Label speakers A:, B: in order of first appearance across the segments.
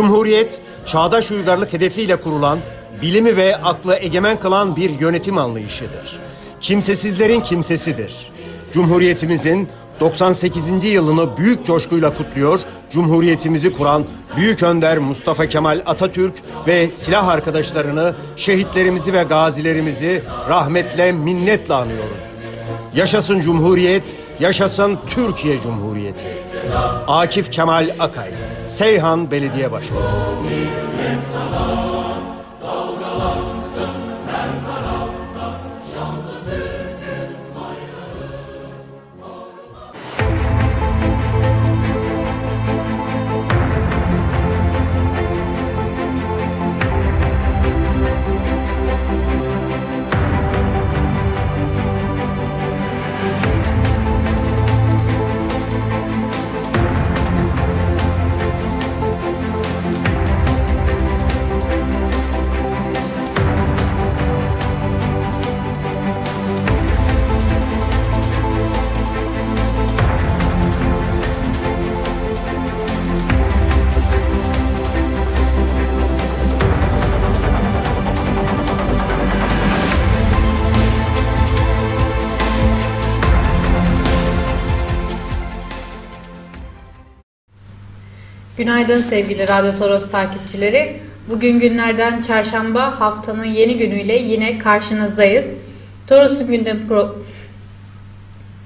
A: Cumhuriyet, çağdaş uygarlık hedefiyle kurulan, bilimi ve aklı egemen kılan bir yönetim anlayışıdır. Kimsesizlerin kimsesidir. Cumhuriyetimizin 98. yılını büyük coşkuyla kutluyor, Cumhuriyetimizi kuran Büyük Önder Mustafa Kemal Atatürk ve silah arkadaşlarını, şehitlerimizi ve gazilerimizi rahmetle, minnetle anıyoruz. Yaşasın Cumhuriyet, yaşasın Türkiye Cumhuriyeti. Akif Kemal Akay, Seyhan Belediye Başkanı.
B: Günaydın sevgili Radyo Toros takipçileri. Bugün günlerden çarşamba haftanın yeni günüyle yine karşınızdayız. Toros'un gündem pro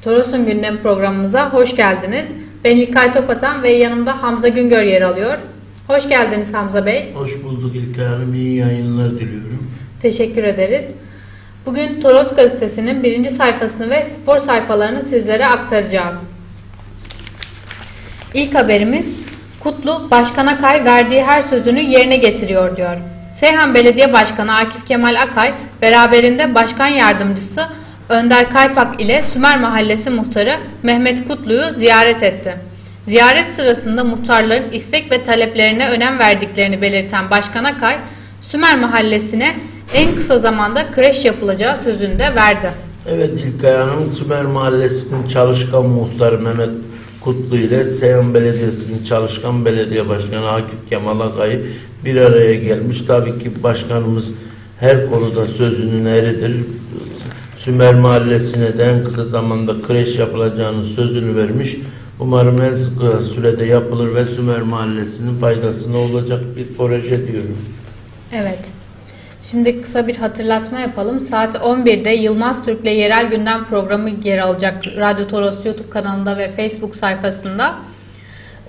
B: Toros'un gündem programımıza hoş geldiniz. Ben İlkay Topatan ve yanımda Hamza Güngör yer alıyor. Hoş geldiniz Hamza Bey.
C: Hoş bulduk İlkay Hanım. İyi yayınlar diliyorum.
B: Teşekkür ederiz. Bugün Toros gazetesinin birinci sayfasını ve spor sayfalarını sizlere aktaracağız. İlk haberimiz Kutlu Başkan Akay verdiği her sözünü yerine getiriyor diyor. Seyhan Belediye Başkanı Akif Kemal Akay beraberinde Başkan Yardımcısı Önder Kaypak ile Sümer Mahallesi Muhtarı Mehmet Kutlu'yu ziyaret etti. Ziyaret sırasında muhtarların istek ve taleplerine önem verdiklerini belirten Başkan Akay, Sümer Mahallesi'ne en kısa zamanda kreş yapılacağı sözünü de verdi.
C: Evet İlkay Hanım Sümer Mahallesi'nin çalışkan muhtarı Mehmet Kutlu ile Seyhan Belediyesi'nin çalışkan belediye başkanı Akif Kemal Akay bir araya gelmiş. Tabii ki başkanımız her konuda sözünün eridir. Sümer Mahallesi'ne de en kısa zamanda kreş yapılacağını sözünü vermiş. Umarım en kısa sürede yapılır ve Sümer Mahallesi'nin faydasına olacak bir proje diyorum.
B: Evet. Şimdi kısa bir hatırlatma yapalım. Saat 11'de Yılmaz Türk'le Yerel Gündem programı yer alacak Radyo Toros YouTube kanalında ve Facebook sayfasında.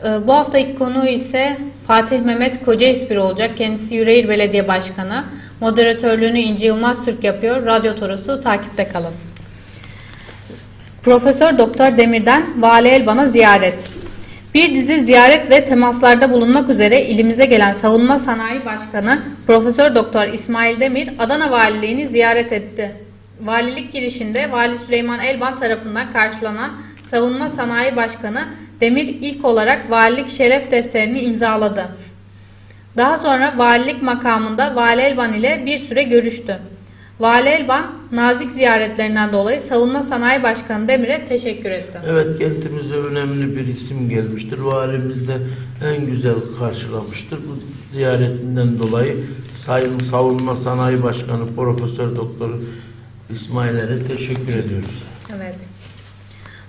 B: Ee, Bu haftaki konu ise Fatih Mehmet Koca İspir olacak. Kendisi Yüreğir Belediye Başkanı. Moderatörlüğünü İnci Yılmaz Türk yapıyor. Radyo Toros'u takipte kalın. Profesör Doktor Demir'den Vali Elvan'a ziyaret. Bir dizi ziyaret ve temaslarda bulunmak üzere ilimize gelen Savunma Sanayi Başkanı Profesör Doktor İsmail Demir Adana Valiliğini ziyaret etti. Valilik girişinde Vali Süleyman Elban tarafından karşılanan Savunma Sanayi Başkanı Demir ilk olarak valilik şeref defterini imzaladı. Daha sonra valilik makamında Vali Elban ile bir süre görüştü. Vali Elban nazik ziyaretlerinden dolayı Savunma Sanayi Başkanı Demir'e teşekkür etti.
C: Evet kentimize önemli bir isim gelmiştir. Valimiz de en güzel karşılamıştır. Bu ziyaretinden dolayı Sayın Savunma Sanayi Başkanı Profesör Doktor İsmail'e teşekkür ediyoruz.
B: Evet.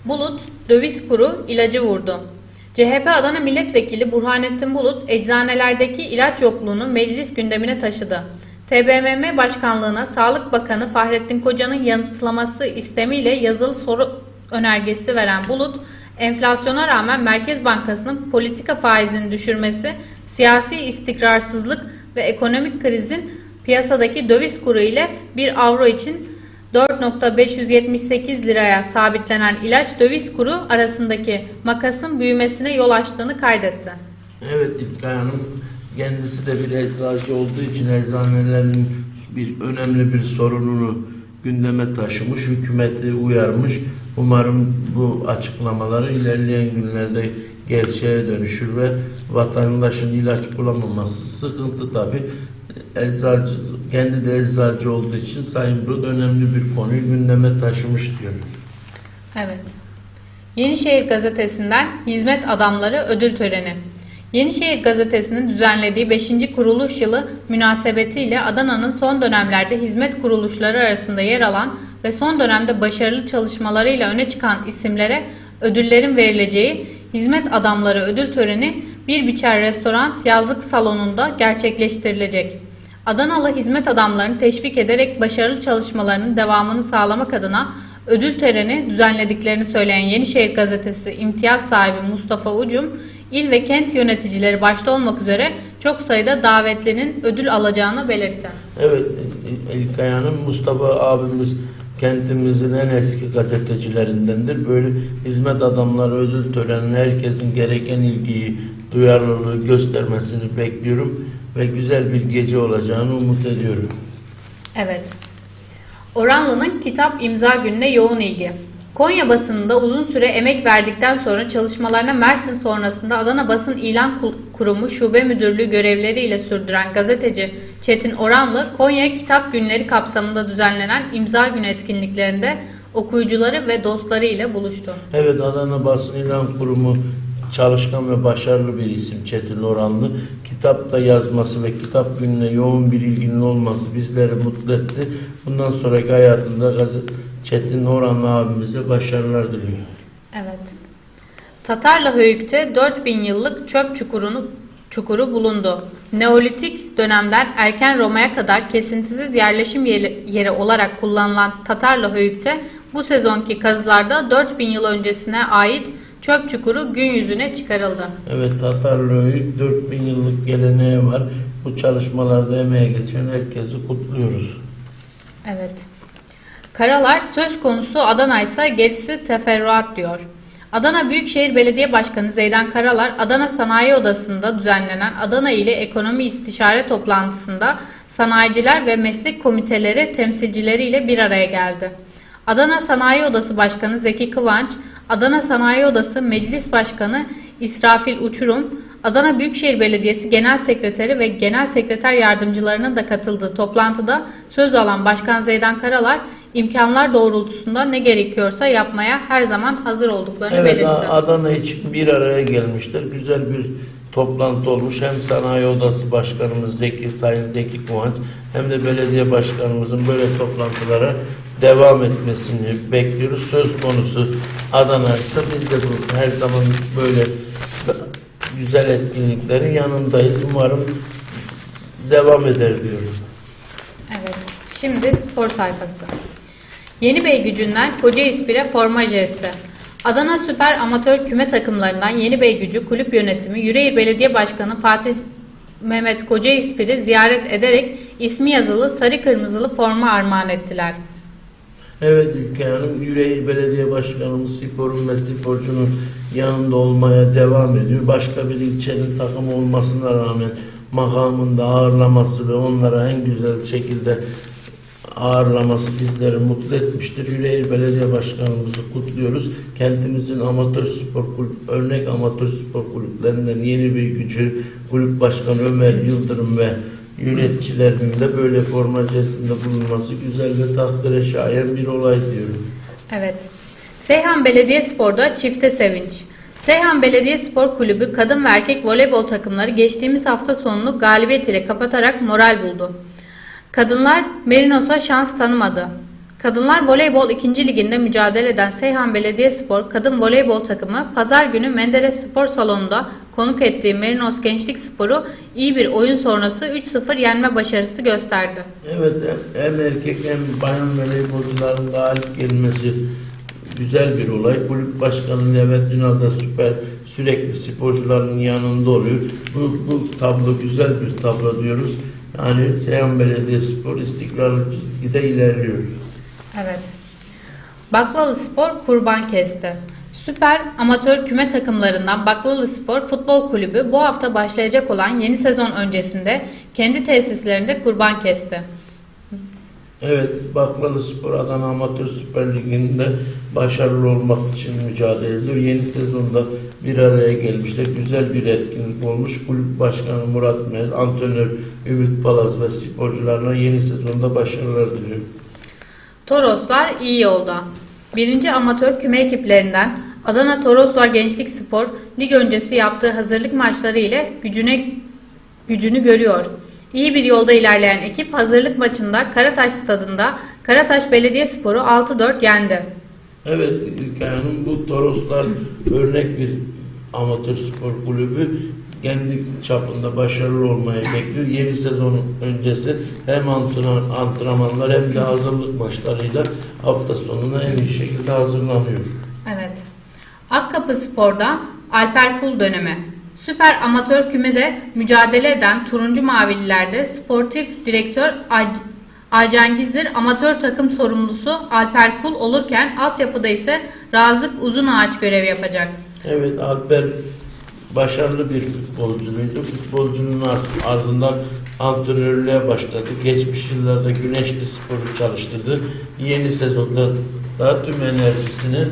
B: Bulut döviz kuru ilacı vurdu. CHP Adana Milletvekili Burhanettin Bulut eczanelerdeki ilaç yokluğunu meclis gündemine taşıdı. TBMM Başkanlığına Sağlık Bakanı Fahrettin Koca'nın yanıtlaması istemiyle yazılı soru önergesi veren Bulut, enflasyona rağmen Merkez Bankası'nın politika faizini düşürmesi, siyasi istikrarsızlık ve ekonomik krizin piyasadaki döviz kuru ile 1 avro için 4.578 liraya sabitlenen ilaç döviz kuru arasındaki makasın büyümesine yol açtığını kaydetti.
C: Evet İlkay Hanım kendisi de bir eczacı olduğu için eczanelerin bir önemli bir sorununu gündeme taşımış, hükümeti uyarmış. Umarım bu açıklamaları ilerleyen günlerde gerçeğe dönüşür ve vatandaşın ilaç bulamaması sıkıntı tabi. Eczacı, kendi de eczacı olduğu için Sayın Bulut önemli bir konuyu gündeme taşımış diyorum.
B: Evet. Yenişehir Gazetesi'nden Hizmet Adamları Ödül Töreni. Yenişehir Gazetesi'nin düzenlediği 5. kuruluş yılı münasebetiyle Adana'nın son dönemlerde hizmet kuruluşları arasında yer alan ve son dönemde başarılı çalışmalarıyla öne çıkan isimlere ödüllerin verileceği Hizmet Adamları Ödül Töreni Bir Biçer Restoran yazlık salonunda gerçekleştirilecek. Adanalı hizmet adamlarını teşvik ederek başarılı çalışmalarının devamını sağlamak adına ödül töreni düzenlediklerini söyleyen Yenişehir Gazetesi imtiyaz sahibi Mustafa Ucum, il ve kent yöneticileri başta olmak üzere çok sayıda davetlinin ödül alacağını belirtti.
C: Evet, İlkay Hanım Mustafa abimiz kentimizin en eski gazetecilerindendir. Böyle hizmet adamları ödül törenine herkesin gereken ilgiyi, duyarlılığı göstermesini bekliyorum ve güzel bir gece olacağını umut ediyorum.
B: Evet. Oranlı'nın kitap imza gününe yoğun ilgi. Konya basınında uzun süre emek verdikten sonra çalışmalarına Mersin sonrasında Adana Basın İlan Ku- Kurumu Şube Müdürlüğü görevleriyle sürdüren gazeteci Çetin Oranlı, Konya Kitap Günleri kapsamında düzenlenen imza günü etkinliklerinde okuyucuları ve dostları ile buluştu.
C: Evet Adana Basın İlan Kurumu çalışkan ve başarılı bir isim Çetin Oranlı. Kitapta yazması ve kitap gününe yoğun bir ilginin olması bizleri mutlu etti. Bundan sonraki hayatında gazet Çetin Oranlı abimize başarılar diliyorum.
B: Evet. Tatarlı Höyük'te 4000 yıllık çöp çukurunu çukuru bulundu. Neolitik dönemden erken Roma'ya kadar kesintisiz yerleşim yeri, yeri olarak kullanılan Tatarlı Höyük'te bu sezonki kazılarda 4000 yıl öncesine ait çöp çukuru gün yüzüne çıkarıldı.
C: Evet Tatarlı'yı 4000 yıllık geleneği var. Bu çalışmalarda emeğe geçen herkesi kutluyoruz.
B: Evet. Karalar söz konusu Adana ise gerisi teferruat diyor. Adana Büyükşehir Belediye Başkanı Zeydan Karalar, Adana Sanayi Odası'nda düzenlenen Adana ile Ekonomi İstişare Toplantısında sanayiciler ve meslek komiteleri temsilcileriyle bir araya geldi. Adana Sanayi Odası Başkanı Zeki Kıvanç, Adana Sanayi Odası Meclis Başkanı İsrafil Uçurum, Adana Büyükşehir Belediyesi Genel Sekreteri ve Genel Sekreter Yardımcılarının da katıldığı toplantıda söz alan Başkan Zeydan Karalar, imkanlar doğrultusunda ne gerekiyorsa yapmaya her zaman hazır olduklarını
C: Evet
B: belirtti.
C: Adana için bir araya gelmişler. Güzel bir toplantı olmuş. Hem Sanayi Odası Başkanımız Zeki Sayın Zeki Kıvanç hem de belediye başkanımızın böyle toplantılara devam etmesini bekliyoruz. Söz konusu Adana ise biz de bu, her zaman böyle güzel etkinliklerin yanındayız. Umarım devam eder diyoruz.
B: Evet. Şimdi spor sayfası. Yeni Bey gücünden Koca İspir'e forma jesti. Adana Süper Amatör Küme takımlarından Yeni Bey gücü kulüp yönetimi Yüreğir Belediye Başkanı Fatih Mehmet Koca İspir'i ziyaret ederek ismi yazılı sarı kırmızılı forma armağan ettiler.
C: Evet Ülke Hanım, Yüreğir Belediye Başkanımız sporun ve sporcunun yanında olmaya devam ediyor. Başka bir ilçenin takımı olmasına rağmen makamında ağırlaması ve onlara en güzel şekilde ağırlaması bizleri mutlu etmiştir. Yüreğir Belediye Başkanımızı kutluyoruz. Kentimizin amatör spor kulüp, örnek amatör spor kulüplerinden yeni bir gücü kulüp başkanı Ömer Yıldırım ve yöneticilerinin de böyle forma jestinde bulunması güzel ve takdire şayan bir olay diyorum.
B: Evet. Seyhan Belediyespor'da çifte sevinç. Seyhan Belediyespor Kulübü kadın ve erkek voleybol takımları geçtiğimiz hafta sonunu galibiyet ile kapatarak moral buldu. Kadınlar Merinos'a şans tanımadı. Kadınlar Voleybol 2. Liginde mücadele eden Seyhan Belediyespor kadın voleybol takımı pazar günü Menderes Spor Salonu'nda konuk ettiği Merinos Gençlik Sporu iyi bir oyun sonrası 3-0 yenme başarısı gösterdi.
C: Evet hem- erkek hem bayan voleybolcuların galip gelmesi güzel bir olay. Kulüp başkanı Levent Ünal da süper sürekli sporcuların yanında oluyor. Bu, bu tablo güzel bir tablo diyoruz. Yani Seyhan Belediyespor istikrarlı çizgide ilerliyor.
B: Evet. Baklalı Spor kurban kesti. Süper amatör küme takımlarından Baklalı Spor Futbol Kulübü bu hafta başlayacak olan yeni sezon öncesinde kendi tesislerinde kurban kesti.
C: Evet, Baklalı Spor Adana Amatör Süper Ligi'nde başarılı olmak için mücadele ediyor. Yeni sezonda bir araya gelmişler. Güzel bir etkinlik olmuş. Kulüp Başkanı Murat Mez, antrenör Ümit Palaz ve sporcularına yeni sezonda başarılar diliyorum.
B: Toroslar iyi yolda. Birinci amatör küme ekiplerinden Adana Toroslar Gençlik Spor lig öncesi yaptığı hazırlık maçları ile gücüne gücünü görüyor. İyi bir yolda ilerleyen ekip hazırlık maçında Karataş stadında Karataş Belediyespor'u 6-4 yendi.
C: Evet İlkay Hanım bu Toroslar örnek bir amatör spor kulübü. Kendi çapında başarılı olmayı bekliyor. Yeni sezon öncesi hem antrenman, antrenmanlar hem de hazırlık maçlarıyla hafta sonuna en iyi şekilde hazırlanıyor.
B: Evet. Akkapı Spor'da Alper Kul dönemi. Süper amatör kümede mücadele eden Turuncu Mavililerde sportif direktör Ay- Aycan Gizir, amatör takım sorumlusu Alper Kul olurken altyapıda ise Razık Uzunağaç görev yapacak.
C: Evet Alper başarılı bir futbolcuydu. Futbolcunun ar- ardından antrenörlüğe başladı. Geçmiş yıllarda Güneşli Spor'u çalıştırdı. Yeni sezonda da tüm enerjisini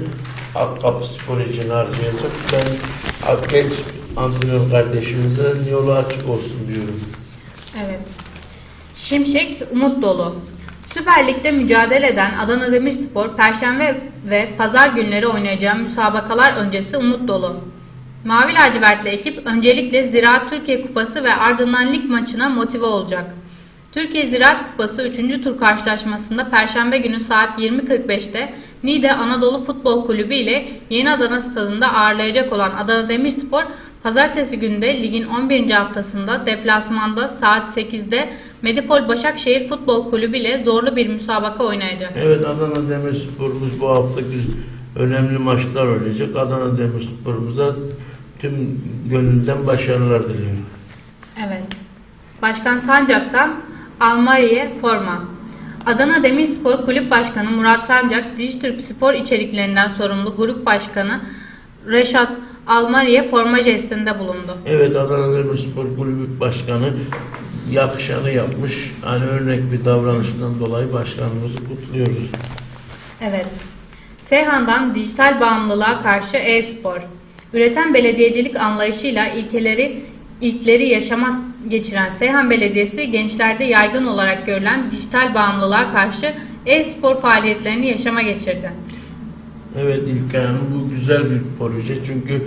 C: Akkapı Spor için harcayacak. Ben genç antrenör kardeşimize yolu açık olsun diyorum.
B: Evet. Şimşek umut dolu. Süper Lig'de mücadele eden Adana Demirspor Perşembe ve Pazar günleri oynayacağı müsabakalar öncesi umut dolu. Mavi lacivertli ekip öncelikle Ziraat Türkiye Kupası ve ardından lig maçına motive olacak. Türkiye Ziraat Kupası 3. tur karşılaşmasında Perşembe günü saat 20.45'te Niğde Anadolu Futbol Kulübü ile Yeni Adana Stadında ağırlayacak olan Adana Demirspor, Pazartesi günü de ligin 11. haftasında deplasmanda saat 8'de Medipol Başakşehir Futbol Kulübü ile zorlu bir müsabaka oynayacak.
C: Evet Adana Demirspor'umuz bu hafta önemli maçlar oynayacak. Adana Demirspor'umuza tüm gönülden başarılar diliyorum.
B: Evet. Başkan Sancak'tan Almariye forma. Adana Demirspor Kulüp Başkanı Murat Sancak, Dijitürk Spor içeriklerinden sorumlu Grup Başkanı Reşat Almariye forma jestinde bulundu.
C: Evet Adana Demirspor Kulübü Başkanı yakışanı yapmış. Hani örnek bir davranışından dolayı başkanımızı kutluyoruz.
B: Evet. Seyhan'dan dijital bağımlılığa karşı e-spor. Üreten belediyecilik anlayışıyla ilkeleri ilkleri yaşama geçiren Seyhan Belediyesi gençlerde yaygın olarak görülen dijital bağımlılığa karşı e-spor faaliyetlerini yaşama geçirdi.
C: Evet İlkay Hanım bu güzel bir proje çünkü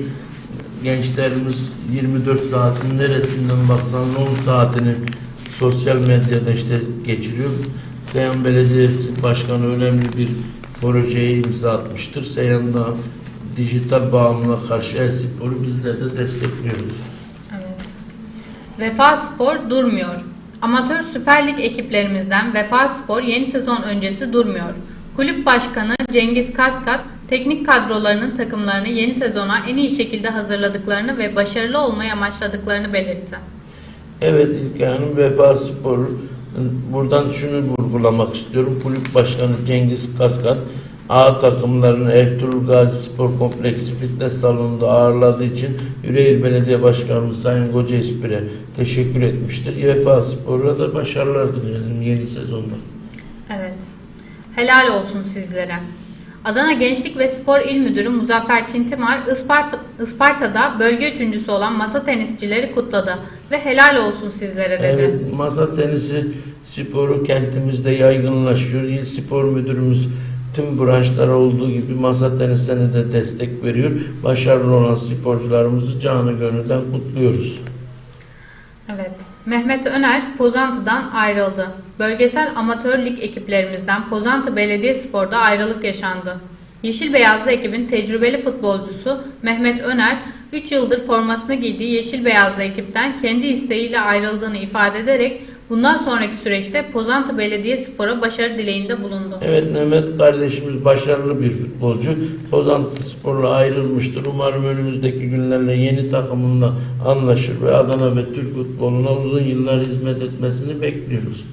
C: gençlerimiz 24 saatin neresinden baksanız 10 saatini sosyal medyada işte geçiriyor. Seyhan Belediyesi Başkanı önemli bir projeye imza atmıştır. Seyhan'da dijital bağımlılığa karşı e-sporu bizler de destekliyoruz.
B: Evet. Vefa Spor durmuyor. Amatör Süper Lig ekiplerimizden Vefa Spor yeni sezon öncesi durmuyor. Kulüp Başkanı Cengiz Kaskat, teknik kadrolarının takımlarını yeni sezona en iyi şekilde hazırladıklarını ve başarılı olmayı amaçladıklarını belirtti.
C: Evet İlkay Hanım Vefa Spor buradan şunu vurgulamak istiyorum. Kulüp Başkanı Cengiz Kaskat A takımlarını Ertuğrul Gazi Spor Kompleksi Fitness Salonu'nda ağırladığı için Yüreğir Belediye Başkanımız Sayın Koca İspir'e teşekkür etmiştir. Vefa Spor'a da başarılar diliyorum yeni sezonda.
B: Evet. Helal olsun sizlere. Adana Gençlik ve Spor İl Müdürü Muzaffer Çintimar, Ispar- Isparta'da bölge üçüncüsü olan masa tenisçileri kutladı ve helal olsun sizlere dedi.
C: Evet, masa tenisi sporu kentimizde yaygınlaşıyor. İl Spor Müdürümüz tüm branşlara olduğu gibi masa tenisine de destek veriyor. Başarılı olan sporcularımızı canı gönülden kutluyoruz.
B: Evet. Mehmet Öner Pozantı'dan ayrıldı. Bölgesel amatör lig ekiplerimizden Pozantı Belediyespor'da ayrılık yaşandı. Yeşil Beyazlı ekibin tecrübeli futbolcusu Mehmet Öner, 3 yıldır formasını giydiği Yeşil Beyazlı ekipten kendi isteğiyle ayrıldığını ifade ederek bundan sonraki süreçte Pozantı Belediyespor'a başarı dileğinde bulundu.
C: Evet Mehmet kardeşimiz başarılı bir futbolcu. Pozantı Spor'la ayrılmıştır. Umarım önümüzdeki günlerle yeni takımında anlaşır ve Adana ve Türk futboluna uzun yıllar hizmet etmesini bekliyoruz.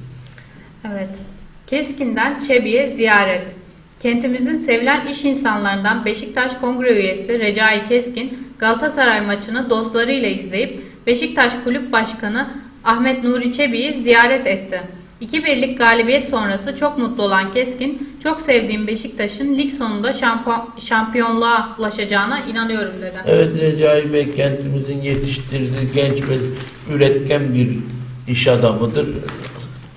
B: Evet. Keskin'den Çebi'ye ziyaret. Kentimizin sevilen iş insanlarından Beşiktaş Kongre üyesi Recai Keskin, Galatasaray maçını dostlarıyla izleyip Beşiktaş Kulüp Başkanı Ahmet Nuri Çebi'yi ziyaret etti. 2-1'lik galibiyet sonrası çok mutlu olan Keskin, çok sevdiğim Beşiktaş'ın lig sonunda şampiyonluğa ulaşacağına inanıyorum dedi.
C: Evet Recai Bey kentimizin yetiştirdiği genç ve üretken bir iş adamıdır.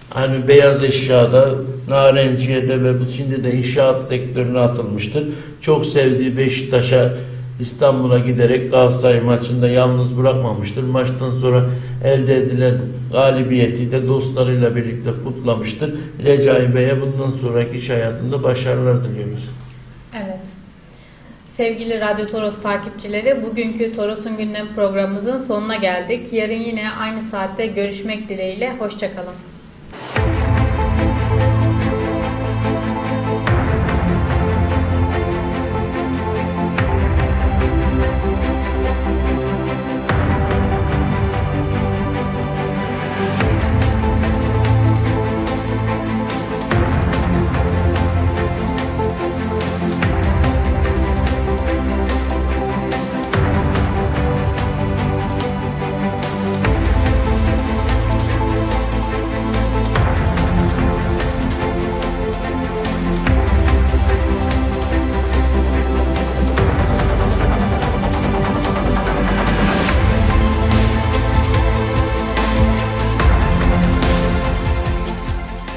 C: Hani beyaz eşyada Narenciye'de ve şimdi de inşaat sektörüne atılmıştır. Çok sevdiği Beşiktaş'a İstanbul'a giderek Galatasaray maçında yalnız bırakmamıştır. Maçtan sonra elde edilen galibiyeti de dostlarıyla birlikte kutlamıştır. Recai Bey'e bundan sonraki iş hayatında başarılar diliyoruz.
B: Evet. Sevgili Radyo Toros takipçileri, bugünkü Toros'un gündem programımızın sonuna geldik. Yarın yine aynı saatte görüşmek dileğiyle. Hoşçakalın.